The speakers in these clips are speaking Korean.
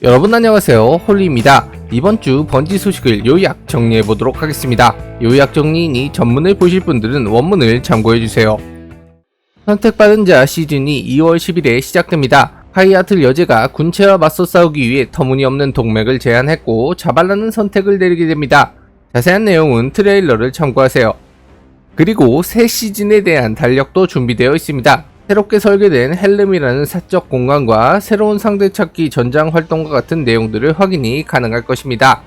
여러분 안녕하세요. 홀리입니다. 이번 주 번지 소식을 요약 정리해 보도록 하겠습니다. 요약 정리이니 전문을 보실 분들은 원문을 참고해 주세요. 선택받은 자 시즌이 2월 10일에 시작됩니다. 하이아틀 여제가 군체와 맞서 싸우기 위해 터무니없는 동맥을 제안했고 자발라는 선택을 내리게 됩니다. 자세한 내용은 트레일러를 참고하세요. 그리고 새 시즌에 대한 달력도 준비되어 있습니다. 새롭게 설계된 헬름이라는 사적 공간과 새로운 상대 찾기 전장 활동과 같은 내용들을 확인이 가능할 것입니다.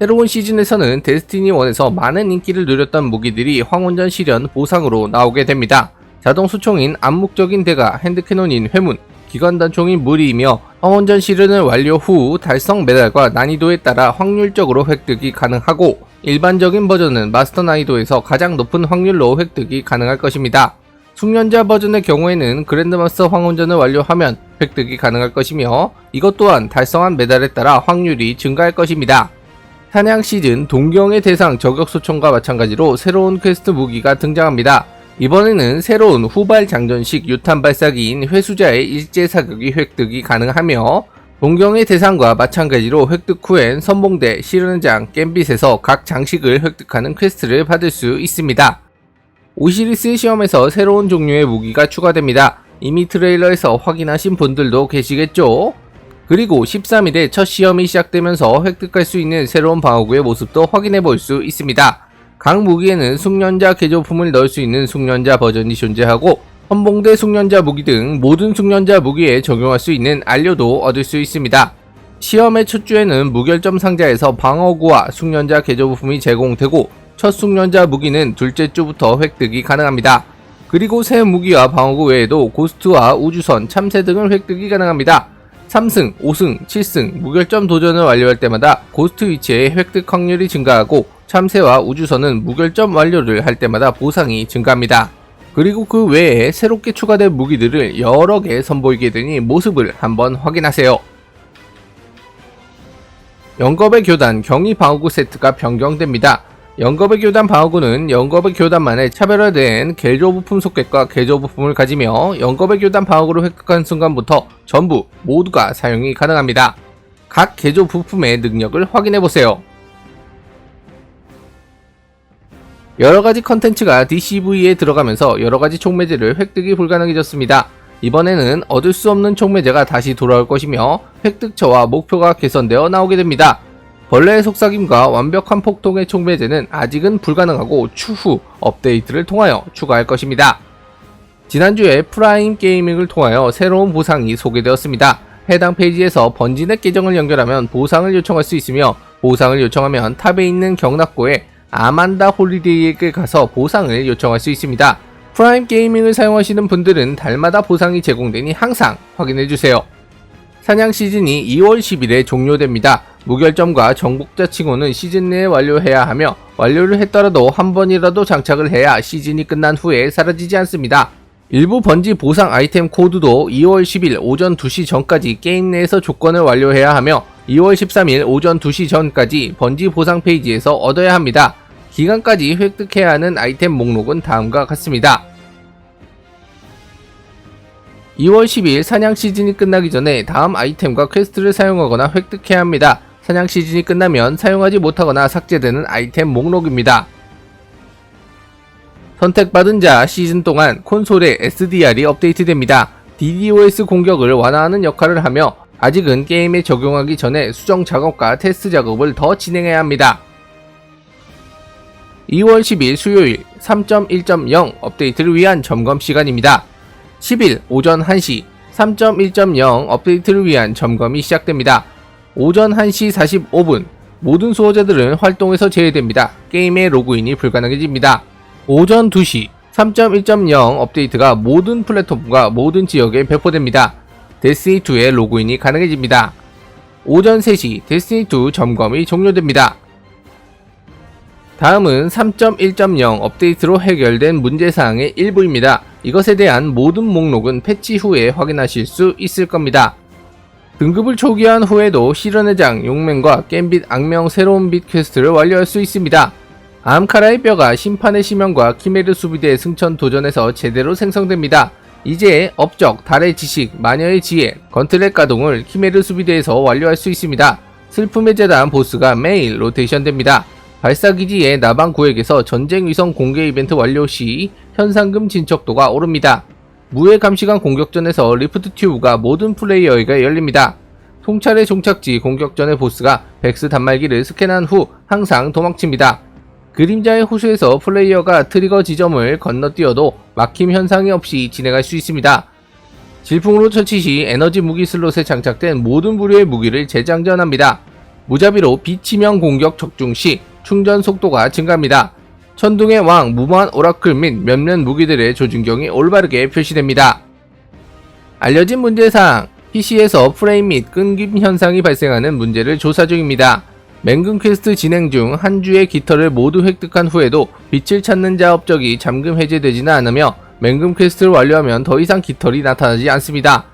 새로운 시즌에서는 데스티니 1에서 많은 인기를 누렸던 무기들이 황혼전 실현 보상으로 나오게 됩니다. 자동 수총인 암묵적인 대가, 핸드캐논인 회문, 기관단총인 무리이며 황혼전 실현을 완료 후 달성 메달과 난이도에 따라 확률적으로 획득이 가능하고 일반적인 버전은 마스터 난이도에서 가장 높은 확률로 획득이 가능할 것입니다. 숙련자 버전의 경우에는 그랜드마스터 황혼전을 완료하면 획득이 가능할 것이며 이것 또한 달성한 메달에 따라 확률이 증가할 것입니다. 사냥 시즌 동경의 대상 저격 소총과 마찬가지로 새로운 퀘스트 무기가 등장합니다. 이번에는 새로운 후발 장전식 유탄 발사기인 회수자의 일제 사격이 획득이 가능하며 동경의 대상과 마찬가지로 획득 후엔 선봉대, 실현장, 겜빗에서 각 장식을 획득하는 퀘스트를 받을 수 있습니다. 오시리스 시험에서 새로운 종류의 무기가 추가됩니다. 이미 트레일러에서 확인하신 분들도 계시겠죠? 그리고 13일에 첫 시험이 시작되면서 획득할 수 있는 새로운 방어구의 모습도 확인해 볼 수 있습니다. 각 무기에는 숙련자 개조품을 넣을 수 있는 숙련자 버전이 존재하고 선봉대 숙련자 무기 등 모든 숙련자 무기에 적용할 수 있는 안료도 얻을 수 있습니다. 시험의 첫 주에는 무결점 상자에서 방어구와 숙련자 개조부품이 제공되고 첫 숙련자 무기는 둘째 주부터 획득이 가능합니다. 그리고 새 무기와 방어구 외에도 고스트와 우주선, 참새 등을 획득이 가능합니다. 3승, 5승, 7승 무결점 도전을 완료할 때마다 고스트 위치의 획득 확률이 증가하고 참새와 우주선은 무결점 완료를 할 때마다 보상이 증가합니다. 그리고 그 외에 새롭게 추가된 무기들을 여러 개 선보이게 되니 모습을 한번 확인하세요. 영겁의 교단 경위 방어구 세트가 변경됩니다. 영겁의 교단 방어구는 영겁의 교단만의 차별화된 개조 부품 소켓과 개조 부품을 가지며 영겁의 교단 방어구를 획득한 순간부터 전부 모두가 사용이 가능합니다. 각 개조 부품의 능력을 확인해 보세요. 여러가지 컨텐츠가 DCV에 들어가면서 여러가지 총매제를 획득이 불가능해졌습니다. 이번에는 얻을 수 없는 총매제가 다시 돌아올 것이며 획득처와 목표가 개선되어 나오게 됩니다. 벌레의 속삭임과 완벽한 폭통의 총매제는 아직은 불가능하고 추후 업데이트를 통하여 추가할 것입니다. 지난주에 프라임 게이밍을 통하여 새로운 보상이 소개되었습니다. 해당 페이지에서 번지넷 계정을 연결하면 보상을 요청할 수 있으며 보상을 요청하면 탑에 있는 경락고에 아만다 홀리데이에게 가서 보상을 요청할 수 있습니다. 프라임 게이밍을 사용하시는 분들은 달마다 보상이 제공되니 항상 확인해주세요. 사냥 시즌이 2월 10일에 종료됩니다. 무결점과 칭호는 시즌 내에 완료해야 하며 완료를 했더라도 한 번이라도 장착을 해야 시즌이 끝난 후에 사라지지 않습니다. 일부 번지 보상 아이템 코드도 2월 10일 오전 2시 전까지 게임 내에서 조건을 완료해야 하며 2월 13일 오전 2시 전까지 번지 보상 페이지에서 얻어야 합니다. 기간까지 획득해야 하는 아이템 목록은 다음과 같습니다. 2월 10일 사냥 시즌이 끝나기 전에 다음 아이템과 퀘스트를 사용하거나 획득해야 합니다. 사냥 시즌이 끝나면 사용하지 못하거나 삭제되는 아이템 목록입니다. 선택받은 자 시즌 동안 콘솔의 SDR이 업데이트됩니다. DDoS 공격을 완화하는 역할을 하며 아직은 게임에 적용하기 전에 수정 작업과 테스트 작업을 더 진행해야 합니다. 2월 10일 수요일 3.1.0 업데이트를 위한 점검 시간입니다. 10일 오전 1시 3.1.0 업데이트를 위한 점검이 시작됩니다. 오전 1시 45분 모든 수호자들은 활동에서 제외됩니다. 게임의 로그인이 불가능해집니다. 오전 2시 3.1.0 업데이트가 모든 플랫폼과 모든 지역에 배포됩니다. 데스니2의 로그인이 가능해집니다. 오전 3시 데스니2 점검이 종료됩니다. 다음은 3.1.0 업데이트로 해결된 문제사항의 일부입니다. 이것에 대한 모든 목록은 패치 후에 확인하실 수 있을 겁니다. 등급을 초기화한 후에도 실현의 장, 용맹과 겜빛 악명 새로운 빛 퀘스트를 완료할 수 있습니다. 암카라의 뼈가 심판의 심연과 키메르 수비대의 승천 도전에서 제대로 생성됩니다. 이제 업적, 달의 지식, 마녀의 지혜, 건틀렛 가동을 키메르 수비대에서 완료할 수 있습니다. 슬픔의 재단 보스가 매일 로테이션됩니다. 발사기지의 나방 구역에서 전쟁 위성 공개 이벤트 완료 시 현상금 진척도가 오릅니다. 무해 감시관 공격전에서 리프트 튜브가 모든 플레이어에게 열립니다. 통찰의 종착지 공격전의 보스가 백스 단말기를 스캔한 후 항상 도망칩니다. 그림자의 호수에서 플레이어가 트리거 지점을 건너뛰어도 막힘 현상이 없이 진행할 수 있습니다. 질풍으로 처치 시 에너지 무기 슬롯에 장착된 모든 부류의 무기를 재장전합니다. 무자비로 비치명 공격 적중 시 충전 속도가 증가합니다. 천둥의 왕, 무모한 오라클 및 몇몇 무기들의 조준경이 올바르게 표시됩니다. 알려진 문제사항 PC에서 프레임 및 끊김 현상이 발생하는 문제를 조사 중입니다. 맹금 퀘스트 진행 중 한 주의 깃털을 모두 획득한 후에도 빛을 찾는 자 업적이 잠금 해제되지는 않으며 맹금 퀘스트를 완료하면 더 이상 깃털이 나타나지 않습니다.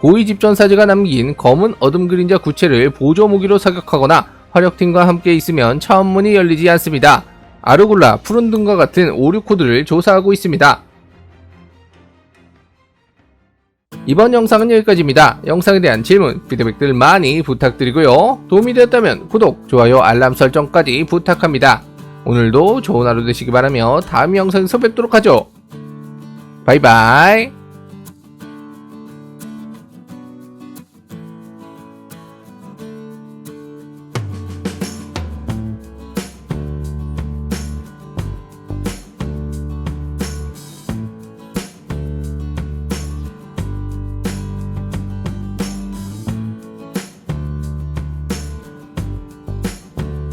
고위 집전사제가 남긴 검은 어둠 그림자 구체를 보조 무기로 사격하거나 화력팀과 함께 있으면 차원문이 열리지 않습니다. 아르굴라, 푸른 등과 같은 오류 코드를 조사하고 있습니다. 이번 영상은 여기까지입니다. 영상에 대한 질문, 피드백들 많이 부탁드리고요. 도움이 되었다면 구독, 좋아요, 알람 설정까지 부탁합니다. 오늘도 좋은 하루 되시기 바라며 다음 영상에서 뵙도록 하죠. 바이바이.